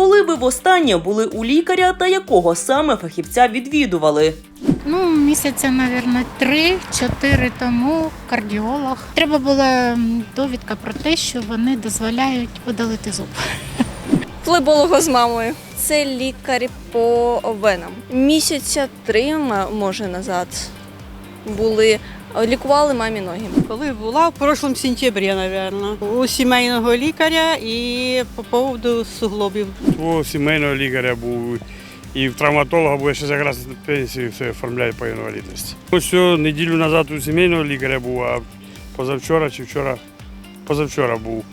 коли ви востаннє були у лікаря та якого саме фахівця відвідували. Ну, місяця, мабуть, три-чотири тому кардіолог. Треба була довідка про те, що вони дозволяють видалити зуб. флеболога з мамою. Це лікар по венам. Місяця три, може, назад були. Лікували мамі ноги. Коли була в прошлом сентябрі, мабуть, у сімейного лікаря і по поводу суглобів. У сімейного лікаря був і в травматолога, бо я ще якраз на пенсії все оформляю по інвалідності. Ось неділю назад у сімейного лікаря був, а позавчора чи вчора, позавчора був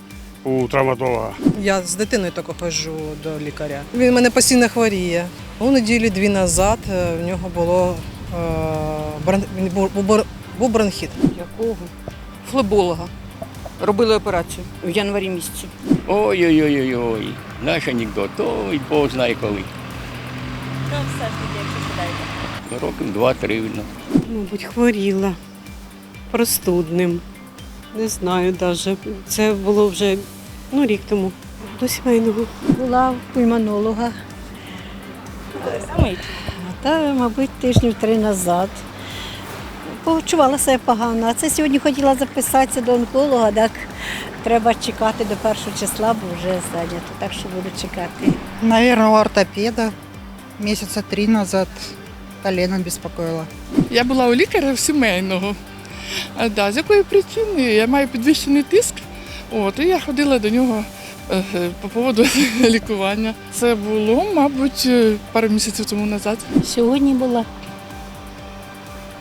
у травматолога. Я з дитиною тільки ходжу до лікаря. Він мене постійно хворіє. У неділі дві назад е, в нього було е, був, бронхіт. Якого? Флеболога. Робили операцію в январі місяці. Ой-ой-ой-ой, наш анекдот, ой, Бог знає коли. Ну, все ж таки, якщо сідаєте. Років два-три видно. Мабуть, хворіла простудним. Не знаю навіть. Це було вже ну, рік тому. До сімейного. Була у пульмонолога. Та, мабуть, тижнів три назад. Почувала себе погано. А це сьогодні хотіла записатися до онколога, так треба чекати до першого числа, бо вже зайнято, так що буду чекати. Наверное, у ортопеда месяца три назад колено беспокоило. Я була у лікаря в сімейного. А, да, з якої причини? Я маю підвищений тиск. От, і я ходила до нього е, е, по поводу лікування. Це було, мабуть, е, пару місяців тому назад. Сьогодні була.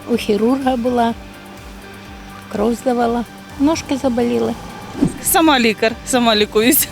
У хірурга була, кров здавала, ножки заболіли. Сама лікар, сама лікуюсь.